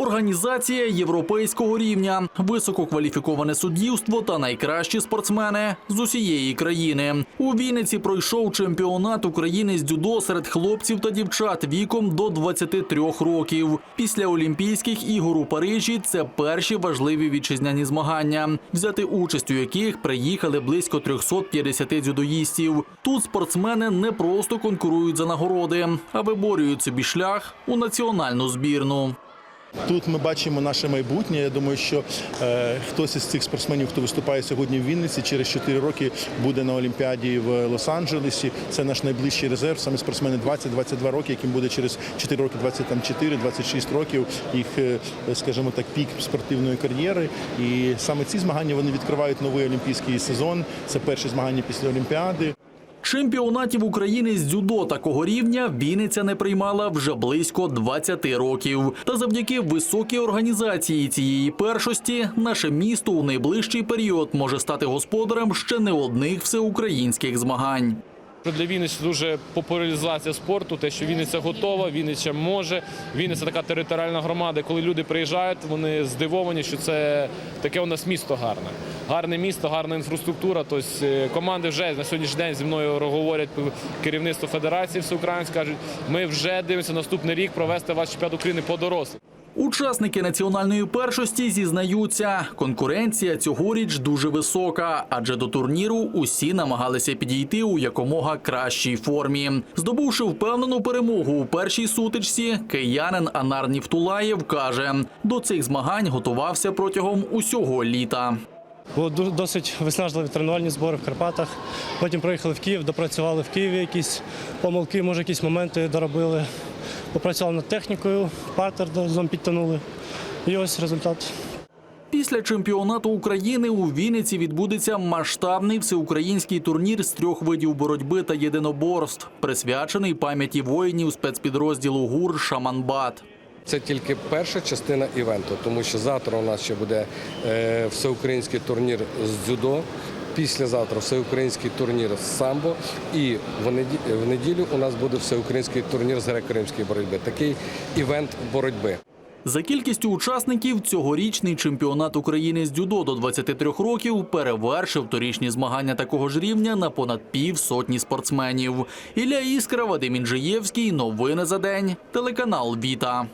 Організація європейського рівня, висококваліфіковане суддівство та найкращі спортсмени з усієї країни. У Вінниці пройшов чемпіонат України з дзюдо серед хлопців та дівчат віком до 23 років. Після Олімпійських ігор у Парижі це перші важливі вітчизняні змагання, взяти участь у яких приїхали близько 350 дзюдоїстів. Тут спортсмени не просто конкурують за нагороди, а виборюють собі шлях у національну збірну. Тут ми бачимо наше майбутнє. Я думаю, що е, хтось із цих спортсменів, хто виступає сьогодні в Вінниці, через 4 роки буде на Олімпіаді в Лос-Анджелесі. Це наш найближчий резерв. Саме спортсмени 20-22 роки, яким буде через 4 роки 24-26 років їх, е, скажімо так, пік спортивної кар'єри. І саме ці змагання вони відкривають новий олімпійський сезон. Це перші змагання після Олімпіади. Чемпіонатів України з дзюдо такого рівня Вінниця не приймала вже близько 20 років. Та завдяки високій організації цієї першості наше місто у найближчий період може стати господарем ще не одних всеукраїнських змагань. Для Вінниці дуже популяризація спорту, те, що Вінниця готова, Вінниця може. Вінниця така територіальна громада. Коли люди приїжджають, вони здивовані, що це таке у нас місто гарне. Гарне місто, гарна інфраструктура. Тобто команди вже на сьогоднішній день зі мною говорять керівництво федерації всеукраїнської, кажуть, ми вже дивимося наступний рік провести ваш чемпіонат України по дорослих. Учасники національної першості зізнаються, конкуренція цьогоріч дуже висока, адже до турніру усі намагалися підійти у якомога кращій формі. Здобувши впевнену перемогу у першій сутичці, киянин Анар Нівтулаєв каже, до цих змагань готувався протягом усього літа. Було досить виснажливі тренувальні збори в Карпатах. Потім приїхали в Київ, допрацювали в Києві якісь помилки, може, якісь моменти доробили. Попрацювали над технікою, партер разом підтягнули. І ось результат. Після чемпіонату України у Вінниці відбудеться масштабний всеукраїнський турнір з трьох видів боротьби та єдиноборств, присвячений пам'яті воїнів спецпідрозділу ГУР Шаманбат. Це тільки перша частина івенту, тому що завтра у нас ще буде е, всеукраїнський турнір з дзюдо. Післязавтра всеукраїнський турнір з самбо, і в неділю у нас буде всеукраїнський турнір з греко-римської боротьби. Такий івент боротьби. За кількістю учасників цьогорічний чемпіонат України з дзюдо до 23 років перевершив торічні змагання такого ж рівня на понад пів сотні спортсменів. Ілля Іскра, Вадим Інжиєвський. Новини за день. Телеканал Віта.